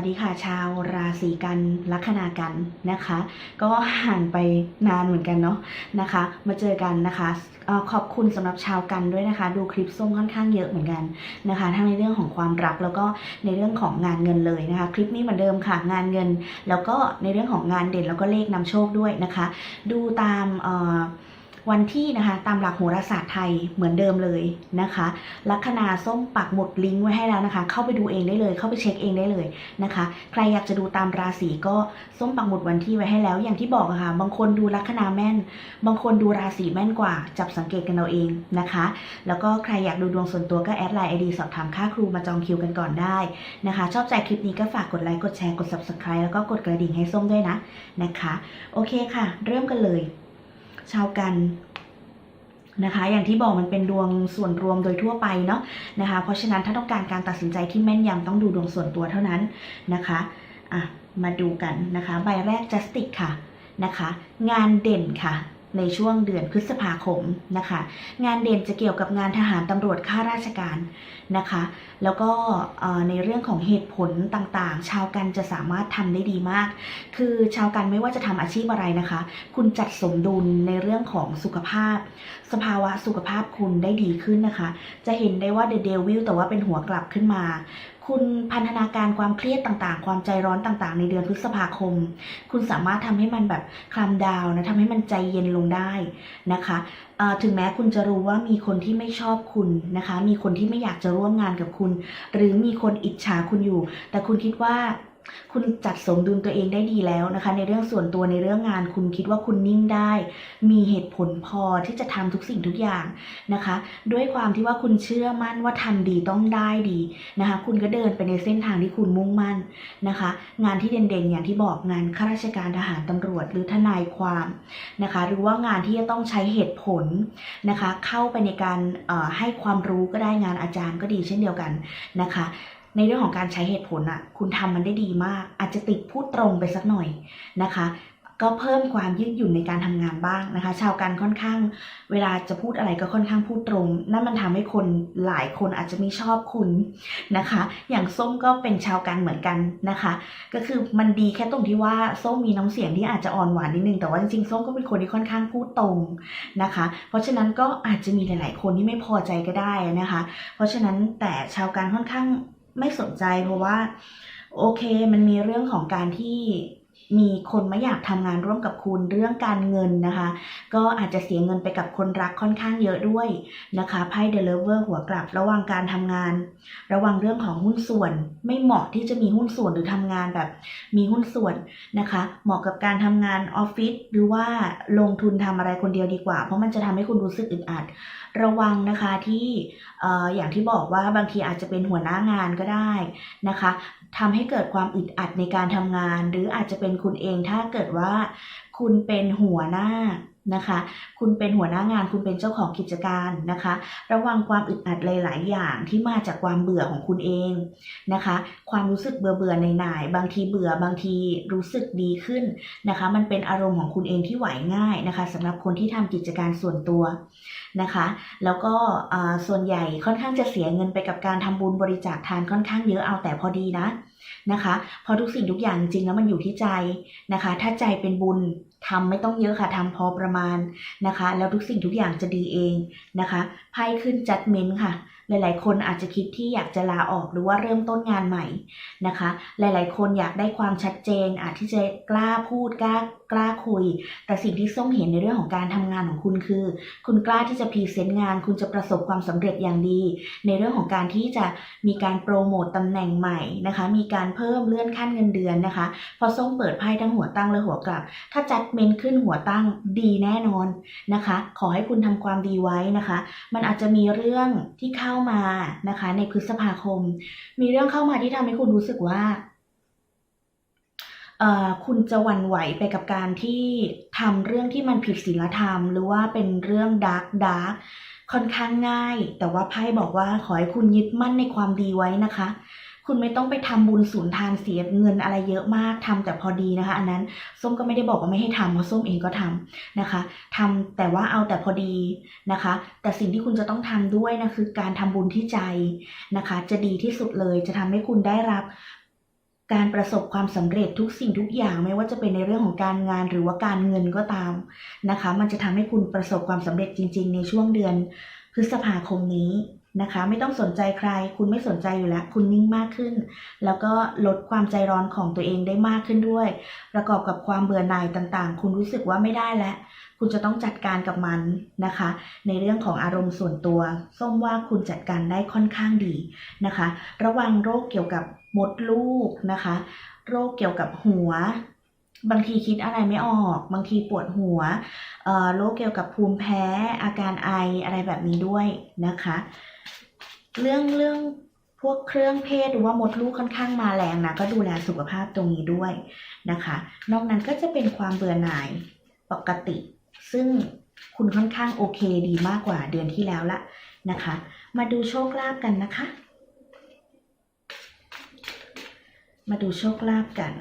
วัสดีค่ะชาวราศีกันลัคนากันนะคะ ก็ห่างไปนานเหมือนกันเนาะนะคะ มาเจอกันนะคะอขอบคุณสำหรับชาวกันด้วยนะคะ ดูคลิปส้มค่อนข้างเยอะเหมือนกันนะคะ ทั้งในเรื่องของความรักแล้วก็ในเรื่องของงานเงินเลยนะคะ คลิปนี้เหมือนเดิมค่ะงานเงิน แล้วก็ในเรื่องของงานเด่นแล้วก็เลขนำโชคด้วยนะคะ ดูตามเอ่อ วันที่นะคะ ตามหลักโหราศาสตร์ไทยเหมือนเดิมเลยนะคะลัคนาส้มปักหมุดลิงก์ไว้ให้แล้วนะคะ เข้าไปดูเองได้เลย เข้าไปเช็คเองได้เลยนะคะ ใครอยากจะดูตามราศีก็ส้มปักหมุดวันที่ไว้ให้แล้ว อย่างที่บอกอะค่ะ บางคนดูลัคนาแม่น บางคนดูราศีแม่นกว่า จับสังเกตกันเอาเองนะคะ แล้วก็ใครอยากดูดวงส่วนตัวก็แอดไลน์ไอดีสอบถามค่าครูมาจองคิวกันก่อนได้นะคะ ชอบใจคลิปนี้ก็ฝากกดไลค์กดแชร์กด subscribe แล้วก็กดกระดิ่งให้ส้มด้วยนะนะคะ โอเคค่ะ เริ่มกันเลย ชาวกันนะคะอย่างที่บอกมันเป็นดวงส่วนรวมโดยทั่วไปเนาะนะคะเพราะฉะนั้นถ้าต้องการการตัดสินใจที่แม่นยำต้องดูดวงส่วนตัวเท่านั้นนะคะอะมาดูกันนะคะ ใบแรก justice ค่ะนะคะ งานเด่นค่ะ ในช่วงเดือนพฤษภาคมนะคะ งานเด่นจะเกี่ยวกับงานทหารตำรวจข้าราชการนะคะ แล้วก็ในเรื่องของเหตุผลต่างๆ ชาวกันจะสามารถทำได้ดีมาก คือชาวกันไม่ว่าจะทำอาชีพอะไรนะคะ คุณจัดสมดุลในเรื่องของสุขภาพ สภาวะสุขภาพคุณได้ดีขึ้นนะคะ จะเห็นได้ว่าเด e เดวิลแต่ว่าเป็นหัวกลับขึ้นมา คุณพันธนาการความเครียดต่างๆ ความใจร้อนต่างๆ ในเดือนพฤษภาคม คุณสามารถทำให้มันแบบคลามดาวนะทำให้มันใจเย็นลงได้นะคะถึงแม้คุณจะรู้ว่ามีคนที่ไม่ชอบคุณนะคะ มีคนที่ไม่อยากจะร่วมงานกับคุณ หรือมีคนอิจฉาคุณอยู่ แต่คุณคิดว่า คุณจัดสมดุลตัวเองได้ดีแล้วนะคะ ในเรื่องส่วนตัวในเรื่องงาน คุณคิดว่าคุณนิ่งได้ มีเหตุผลพอที่จะทำทุกสิ่งทุกอย่างนะคะ ด้วยความที่ว่าคุณเชื่อมั่นว่าทำดีต้องได้ดีนะคะ คุณก็เดินไปในเส้นทางที่คุณมุ่งมั่นนะคะ งานที่เด่นๆอย่างที่บอกงานข้าราชการทหารตำรวจ หรือทนายความนะคะ หรือว่างานที่จะต้องใช้เหตุผลนะคะ เข้าไปในการให้ความรู้ก็ได้งานอาจารย์ก็ดีเช่นเดียวกันนะคะ ในเรื่องของการใช้เหตุผลอะคุณทำมันได้ดีมาก อาจจะติดพูดตรงไปสักหน่อยนะคะ ก็เพิ่มความยืดหยุ่นในการทำงานบ้างนะคะ ชาวกันค่อนข้าง เวลาจะพูดอะไรก็ค่อนข้างพูดตรง นั่นมันทำให้คนหลายคนอาจจะไม่ชอบคุณนะคะ อย่างส้มก็เป็นชาวกันเหมือนกันนะคะ ก็คือมันดีแค่ตรงที่ว่าส้มมีน้ำเสียงที่อาจจะอ่อนหวานนิดนึงแต่ว่าจริงๆส้มก็เป็นคนที่ค่อนข้างพูดตรงนะคะ เพราะฉะนั้นก็อาจจะมีหลาย ๆ คนที่ไม่พอใจก็ได้นะคะ เพราะฉะนั้นแต่ชาวกันค่อนข้าง ไม่สนใจเพราะว่า โอเค มันมีเรื่องของการที่ มีคนไม่อยากทำงานร่วมกับคุณเรื่องการเงินนะคะ ก็อาจจะเสียเงินไปกับคนรักค่อนข้างเยอะด้วยนะคะไพ่เดลเวอร์หัวกลับ ระหว่างการทำงาน ระวังเรื่องของหุ้นส่วน ไม่เหมาะที่จะมีหุ้นส่วนหรือทำงานแบบ มีหุ้นส่วนนะคะ เหมาะกับการทำงานออฟฟิศหรือว่าลงทุนทำอะไรคนเดียวดีกว่า เพราะมันจะทำให้คุณรู้สึกอึดอัด ระวังนะคะที่เอ่ออย่างที่บอกว่าบางทีอาจจะเป็นหัวหน้างานก็ได้นะคะ ทำให้เกิดความอึดอัดในการทำงาน หรืออาจจะเป็นคุณเองถ้าเกิดว่า คุณเป็นหัวหน้านะคะ คุณเป็นหัวหน้างาน คุณเป็นเจ้าของกิจการนะคะ ระวังความอึดอัดหลาย ๆ อย่างที่มาจากความเบื่อของคุณเองนะคะ ความรู้สึกเบื่อเบื่อๆหน่าย บางทีเบื่อบางทีรู้สึกดีขึ้นนะคะ มันเป็นอารมณ์ของคุณเองที่ไหวง่ายนะคะสำหรับคนที่ทำกิจการส่วนตัว นะคะ แล้วก็ส่วนใหญ่ค่อนข้างจะเสียเงินไปกับการทำบุญบริจาคทานค่อนข้างเยอะเอาแต่พอดีนะนะคะพอทุกสิ่งทุกอย่างจริงๆแล้วมันอยู่ที่ใจนะคะ ถ้าใจเป็นบุญทำไม่ต้องเยอะค่ะทำพอประมาณนะคะ แล้วทุกสิ่งทุกอย่างจะดีเองนะคะไพ่ขึ้นจัดเม้นค่ะ หลาย ๆ คนอาจจะคิดที่อยากจะลาออกหรือว่าเริ่มต้นงานใหม่นะคะ หลาย ๆ คนอยากได้ความชัดเจน อาจที่จะกล้าพูดกล้ากล้าคุย แต่สิ่งที่ส้มเห็นในเรื่องของการทำงานของคุณคือ คุณกล้าที่จะพรีเซนต์งาน คุณจะประสบความสำเร็จอย่างดี ในเรื่องของการที่จะมีการโปรโมตตำแหน่งใหม่นะคะ มีการเพิ่มเลื่อนขั้นเงินเดือนนะคะ พอส้มเปิดไพ่ทั้งหัวตั้งและหัวกลับ ถ้าจัดเมนขึ้นหัวตั้งดีแน่นอนนะคะ ขอให้คุณทำความดีไว้นะคะ มันอาจจะมีเรื่องที่เข้ามานะคะ ในพฤษภาคม มีเรื่องเข้ามาที่ทำให้คุณรู้สึกว่าคุณจะหวั่นไหวไปกับการที่ทำเรื่องที่มันผิดศีลธรรม หรือว่าเป็นเรื่องดาร์กดาร์กค่อนข้างง่าย แต่ว่าไพ่บอกว่าขอให้คุณยึดมั่นในความดีไว้นะคะ คุณไม่ต้องไปทำบุญสูญทานเสียเงินอะไรเยอะมากทำแต่พอดีนะคะ อันนั้นส้มก็ไม่ได้บอกว่าไม่ให้ทำเพราะส้มเองก็ทำนะคะทำแต่ว่าเอาแต่พอดีนะคะ แต่สิ่งที่คุณจะต้องทำด้วยนะคือการทำบุญที่ใจนะคะ จะดีที่สุดเลยจะทำให้คุณได้รับการประสบความสำเร็จทุกสิ่งทุกอย่างไม่ว่าจะเป็นในเรื่องของการงานหรือว่าการเงินก็ตามนะคะ มันจะทำให้คุณประสบความสำเร็จจริง ๆ ในช่วงเดือนพฤษภาคมนี้ นะคะ ไม่ต้องสนใจใคร คุณไม่สนใจอยู่แล้ว คุณนิ่งมากขึ้น แล้วก็ลดความใจร้อนของตัวเองได้มากขึ้นด้วย ประกอบกับความเบื่อหน่ายต่างๆ คุณรู้สึกว่าไม่ได้แล้ว คุณจะต้องจัดการกับมันนะคะ ในเรื่องของอารมณ์ส่วนตัวส้มว่าคุณจัดการได้ค่อนข้างดีนะคะ ระวังโรคเกี่ยวกับมดลูกนะคะ โรคเกี่ยวกับหัวบางทีคิดอะไรไม่ออก บางทีปวดหัวโรคเกี่ยวกับภูมิแพ้ อาการไออะไรแบบนี้ด้วยนะคะ เรื่องเรื่องพวกเครื่องเพศหรือว่ามดลูกค่อนข้างมาแรงนะก็ดูแลสุขภาพตรงนี้ด้วยนะคะ นอกนั้นก็จะเป็นความเบื่อหน่ายปกติ ซึ่งคุณค่อนข้างโอเคดีมากกว่าเดือนที่แล้วละนะคะ มาดูโชคลาภกันนะคะ มาดูโชคลาภกัน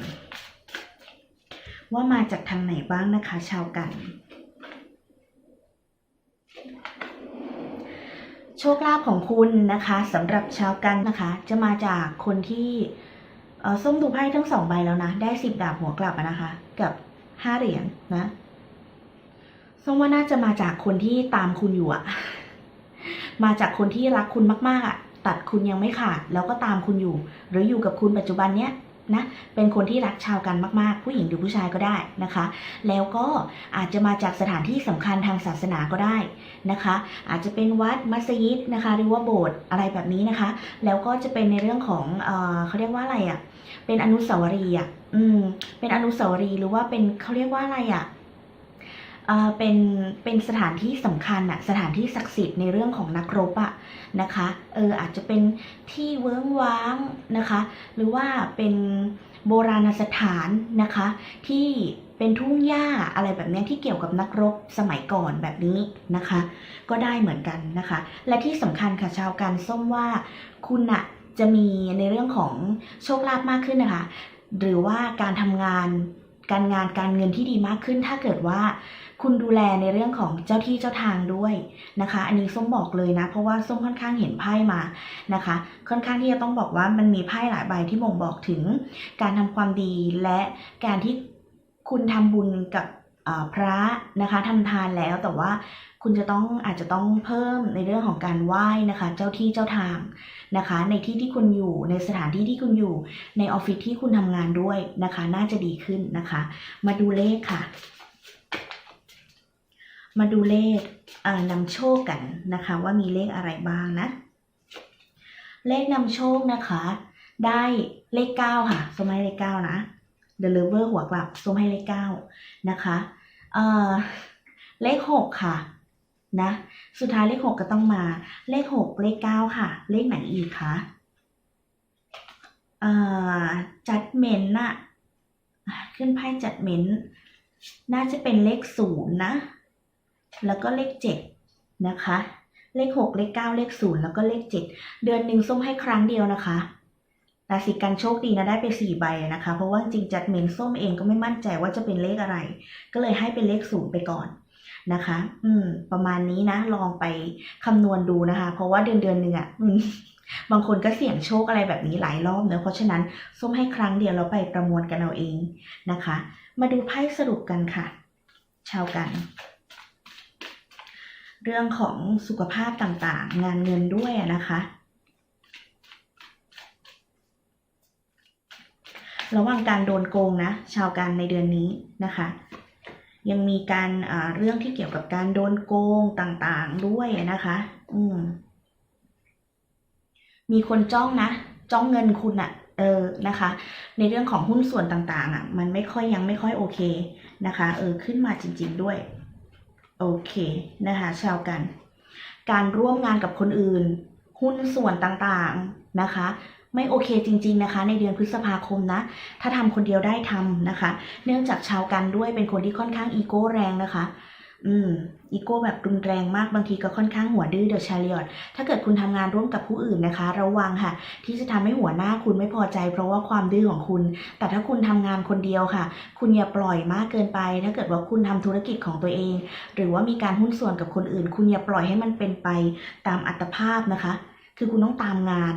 ว่ามาจากทางไหนบ้างนะคะ ชาวกัน โชคลาภของคุณนะคะสำหรับชาวกันนะคะ จะมาจากคนที่ส้มดูไพ่ทั้งสองใบแล้วนะ ได้สิบดาบหัวกลับนะคะ กับห้าเหรียญนะส้มว่าน่าจะมาจากคนที่ตามคุณอยู่อะมาจากคนที่รักคุณมากๆอะตัดคุณยังไม่ขาด แล้วก็ตามคุณอยู่ หรืออยู่กับคุณปัจจุบันเนี้ย นะเป็นคนที่รักชาวกันมากๆ ผู้หญิงหรือผู้ชายก็ได้นะคะ แล้วก็อาจจะมาจากสถานที่สำคัญทางศาสนาก็ได้นะคะ อาจจะเป็นวัดมัสยิดนะคะหรือว่าโบสถ์อะไรแบบนี้นะคะ แล้วก็จะเป็นในเรื่องของเออเขาเรียกว่าอะไรอะ่ะเป็นอนุสาวรีย์อะอืมเป็นอนุสาวรีย์หรือว่าเป็นเขาเรียกว่าอะไรอะเอ่อ เป็นเป็นสถานที่สำคัญอะสถานที่ศักดิ์สิทธิ์ในเรื่องของนักรบอะนะคะเอออาจจะเป็นที่เวิ้งว้างนะคะ หรือว่าเป็นโบราณสถานนะคะ ที่เป็นทุ่งหญ้าอะไรแบบนี้ที่เกี่ยวกับนักรบสมัยก่อนแบบนี้นะคะ ก็ได้เหมือนกันนะคะ และที่สำคัญค่ะชาวการส้มว่าคุณอะจะมีในเรื่องของโชคลาภมากขึ้นนะคะ หรือว่าการทำงาน การงานการเงินที่ดีมากขึ้น ถ้าเกิดว่าคุณดูแลในเรื่องของเจ้าที่เจ้าทางด้วยนะคะ อันนี้ส้มบอกเลยนะ เพราะว่าส้มค่อนข้างเห็นไพ่มานะคะ ค่อนข้างที่จะต้องบอกว่ามันมีไพ่หลายใบที่บ่งบอกถึง การทำความดีและการที่คุณทำบุญกับ พระนะคะทำทานแล้วแต่ว่าคุณจะต้องอาจจะต้องเพิ่มในเรื่องของการไหว้นะคะ เจ้าที่เจ้าทางนะคะ ในที่ที่คุณอยู่ในสถานที่ที่คุณอยู่ในออฟฟิศที่คุณทำงานด้วยนะคะ น่าจะดีขึ้นนะคะ มาดูเลขค่ะ มาดูเลขนำโชคกันนะคะ ว่ามีเลขอะไรบ้างนะ เลขนำโชคนะคะ ได้เลขเก้าค่ะสมให้เลขเก้านะ The Lover หัวกลับสมให้เลขเก้านะคะ เลขหกค่ะนะ สุดท้ายเลขหกก็ต้องมา เลขหกเลขเก้าค่ะ เลขไหนอีกคะจัดเมนน่ะ ขึ้นไพ่จัดเมนน่าจะเป็นเลขศูนย์นะ แล้วก็เลขเจ็ดนะคะ เลขหกเลขเก้าเลขศูนย์แล้วก็เลขเจ็ดเดือนหนึ่งส้มให้ครั้งเดียวนะคะ ราศีกันโชคดีนะได้ไปสี่ใบนะคะ เพราะว่าจริงจัดเมนส้มเองก็ไม่มั่นใจว่าจะเป็นเลขอะไร ก็เลยให้เป็นเลขศูนย์ไปก่อนนะคะ อืม ประมาณนี้นะ ลองไปคำนวณดูนะคะ เพราะว่าเดือนเดือนหนึ่งอะ่ะบางคนก็เสี่ยงโชคอะไรแบบนี้หลายรอบเนะเพราะฉะนั้นส้มให้ครั้งเดียวเราไปประมวลกันเอาเองนะคะ มาดูไพ่สรุปกันค่ะ ชาวกัน เรื่องของสุขภาพต่างๆ งานเงินด้วยนะคะ ระว่างการโดนโกงนะชาวกันในเดือนนี้นะคะ ยังมีการเรื่องที่เกี่ยวกับการโดนโกงต่างๆด้วยนะคะ อืมมีคนจ้องนะจ้องเงินคุณอะเออนะคะ ในเรื่องของหุ้นส่วนต่างๆอะมันไม่ค่อยยังไม่ค่อยโอเคนะคะ เออขึ้นมาจริง ๆด้วยโอเคนะคะชาวกัน การร่วมงานกับคนอื่น หุ้นส่วนต่างๆนะคะ ไม่โอเคจริง ๆนะคะ ในเดือนพฤษภาคมนะ ถ้าทำคนเดียวได้ทำนะคะ เนื่องจากชาวกันด้วยเป็นคนที่ค่อนข้างอีโก้แรงนะคะอืมอีโก้แบบรุนแรงมากบางทีก็ค่อนข้างหัวดื้อเดอะชาริอตถ้าเกิดคุณทำงานร่วมกับผู้อื่นนะคะ ระวังค่ะ ที่จะทำให้หัวหน้าคุณไม่พอใจ เพราะว่าความดื้อของคุณ แต่ถ้าคุณทำงานคนเดียวค่ะ คุณอย่าปล่อยมากเกินไป ถ้าเกิดว่าคุณทำธุรกิจของตัวเอง หรือว่ามีการหุ้นส่วนกับคนอื่น คุณอย่าปล่อยให้มันเป็นไปตามอัตภาพนะคะ คือคุณต้องตามงาน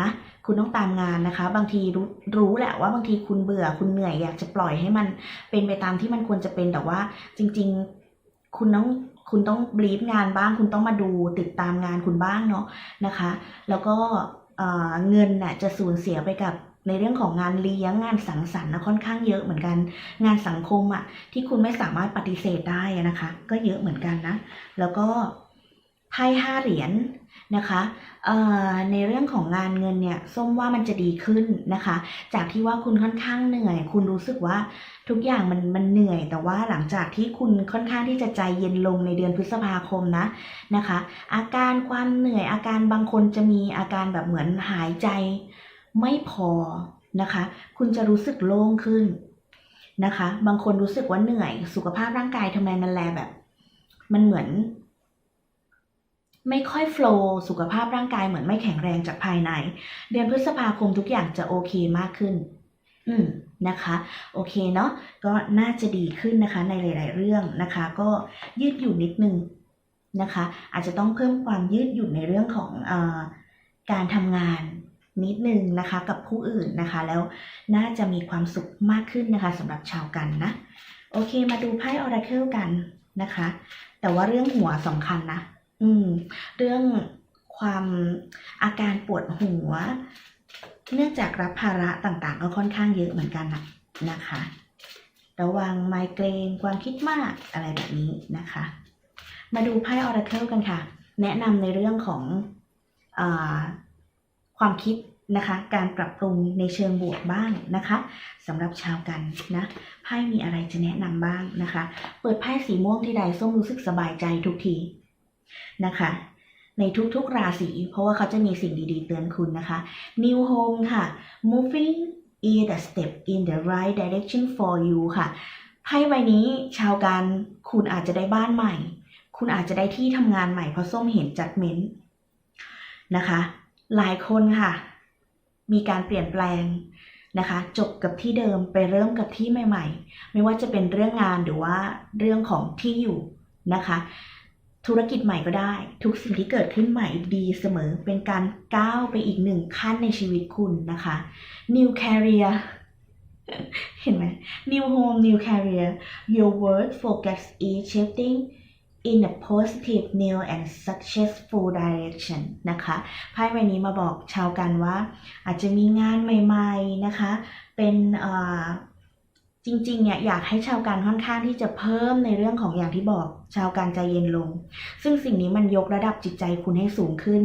นะคุณต้องตามงานนะคะ บางทีรู้รู้แหละว่าบางทีคุณเบื่อคุณเหนื่อยอยากจะปล่อยให้มันเป็นไปตามที่มันควรจะเป็นแต่ว่า จริง ๆ คุณต้องคุณต้องบลีฟงานบ้าง คุณต้องมาดูติดตามงานคุณบ้างเนาะนะคะ แล้วก็เเงินน่ะจะสูญเสียไปกับในเรื่องของงานเลี้ยงงานสังสรรค์นะค่อนข้างเยอะเหมือนกัน งานสังคมอะที่คุณไม่สามารถปฏิเสธได้นะคะ ก็เยอะเหมือนกันนะ แล้วก็ ไพ่ห้าเหรียญนะคะในเรื่องของงานเงินเนี่ยส้มว่ามันจะดีขึ้นนะคะ จากที่ว่าคุณค่อนข้างเหนื่อย คุณรู้สึกว่าทุกอย่างมันมันเหนื่อย แต่ว่าหลังจากที่คุณค่อนข้างที่จะใจเย็นลงในเดือนพฤษภาคมนะนะคะ อาการความเหนื่อยอาการบางคนจะมีอาการแบบเหมือนหายใจไม่พอนะคะ คุณจะรู้สึกโล่งขึ้นนะคะ บางคนรู้สึกว่าเหนื่อย สุขภาพร่างกายทำไมมันแลแบบ มันเหมือน ไม่ค่อยโฟลว์สุขภาพร่างกายเหมือนไม่แข็งแรงจากภายใน เดือนพฤษภาคมทุกอย่างจะโอเคมากขึ้น อืมนะคะ โอเคเนาะก็น่าจะดีขึ้นนะคะในหลาย ๆ เรื่องนะคะ ก็ยืดหยุ่นนิดนึงนะคะ อาจจะต้องเพิ่มความยืดหยุ่นในเรื่องของอการทำงานนิดนึงนะคะกับผู้อื่นนะคะ แล้วน่าจะมีความสุขมากขึ้นนะคะสำหรับชาวกันนะ โอเคมาดูไพ่ออราเคิลกันนะคะ แต่ว่าเรื่องหัวสำคัญนะ อืม เรื่องความอาการปวดหัว เนื่องจากรับภาระต่างๆ ก็ค่อนข้างเยอะเหมือนกันนะนะคะ ระวังไมเกรนความคิดมากอะไรแบบนี้นะคะ มาดูไพ่ออราเคิลกันค่ะ แนะนำในเรื่องของอความคิดนะคะการปรับปรุงในเชิงบวกบ้างนะคะสำหรับชาวกันนะไพ่มีอะไรจะแนะนำบ้างนะคะ เปิดไพ่สีม่วงที่ใดส้มรู้สึกสบายใจทุกที นะคะ ในทุกๆราศีเพราะว่าเขาจะมีสิ่งดีๆเตือนคุณนะคะ New Home ค่ะ Moving is a step in the right direction for you ค่ะไพ่ใบนี้ชาวกันคุณอาจจะได้บ้านใหม่ คุณอาจจะได้ที่ทำงานใหม่เพราะส้มเห็นจัดเมนนะคะ หลายคนค่ะ มีการเปลี่ยนแปลงนะคะ จบกับที่เดิมไปเริ่มกับที่ใหม่ ๆ ไม่ว่าจะเป็นเรื่องงานหรือว่าเรื่องของที่อยู่นะคะ ธุรกิจใหม่ก็ได้ ทุกสิ่งที่เกิดขึ้นใหม่ดีเสมอเป็นการก้าวไปอีกหนึ่งขั้นในชีวิตคุณนะคะ New Career เห็นไหม New Home New Career Your work focus is shifting in a positive new and successful direction นะคะไพ่ใบนี้มาบอกชาวกันว่า อาจจะมีงานใหม่ ๆ นะคะ เป็นเอ่อ จริงๆเนี่ยอยากให้ชาวการค่อนข้างที่จะเพิ่มในเรื่องของอย่างที่บอกชาวการใจเย็นลง ซึ่งสิ่งนี้มันยกระดับจิตใจคุณให้สูงขึ้น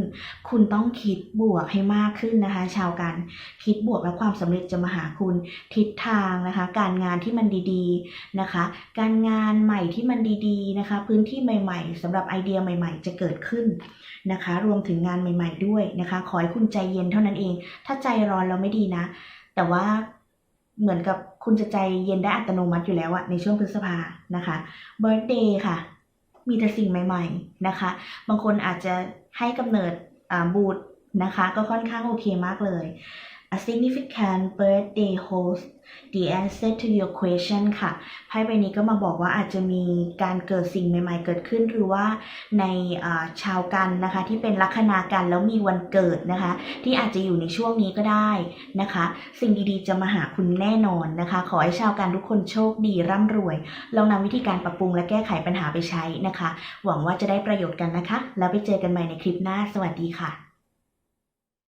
คุณต้องคิดบวกให้มากขึ้นนะคะ ชาวการคิดบวกแล้วความสำเร็จจะมาหาคุณทิศทางนะคะ การงานที่มันดีๆนะคะ การงานใหม่ที่มันดีๆนะคะ พื้นที่ใหม่ ๆสำหรับไอเดียใหม่ ๆ จะเกิดขึ้นนะคะ รวมถึงงานใหม่ ๆด้วยนะคะ ขอให้คุณใจเย็นเท่านั้นเอง ถ้าใจร้อนแล้วไม่ดีนะ แต่ว่า เหมือนกับคุณจะใจเย็นได้อัตโนมัติอยู่แล้วอะในช่วงพฤษภานะคะเบิร์ตเดย์ค่ะ มีแต่สิ่งใหม่ ๆนะคะ บางคนอาจจะให้กำเนิดบูตรนะคะ ก็ค่อนข้างโอเคมากเลย A significant birthday host the answer to your question ค่ะไพ่ใบนี้ก็มาบอกว่าอาจจะมีการเกิดสิ่งใหม่ ๆ เกิดขึ้น หรือว่าในาชาวกันนะคะที่เป็นลัคนากันแล้วมีวันเกิดนะคะ ที่อาจจะอยู่ในช่วงนี้ก็ได้นะคะ สิ่งดีๆจะมาหาคุณแน่นอนนะคะ ขอให้ชาวกันทุกคนโชคดีร่ำรวย ลองนำวิธีการปรับปรุงและแก้ไขปัญหาไปใช้นะคะ หวังว่าจะได้ประโยชน์กันนะคะ แล้วไปเจอกันใหม่ในคลิปหน้า สวัสดีค่ะ